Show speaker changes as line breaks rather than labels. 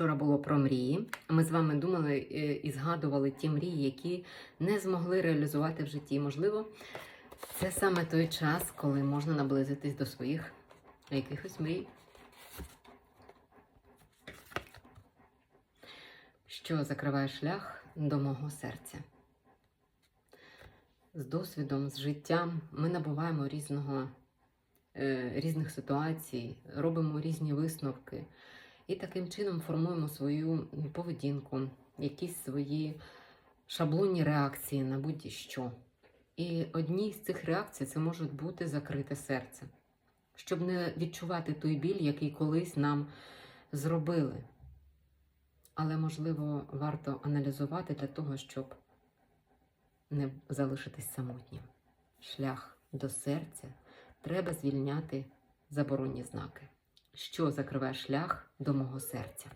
Вчора було про мрії. Ми з вами думали е, і згадували ті мрії, які не змогли реалізувати в житті. Можливо, це саме той час, коли можна наблизитись до своїх якихось мрій. Що закриває шлях до мого серця. З досвідом, з життям ми набуваємо різного, е, різних ситуацій, робимо різні висновки. І таким чином формуємо свою поведінку, якісь свої шаблонні реакції на будь-що. І одні з цих реакцій це може бути закрите серце, щоб не відчувати той біль, який колись нам зробили. Але, можливо, варто аналізувати для того, щоб не залишитись самотнім. Шлях до серця треба звільняти заборонні знаки що закриває шлях до мого серця.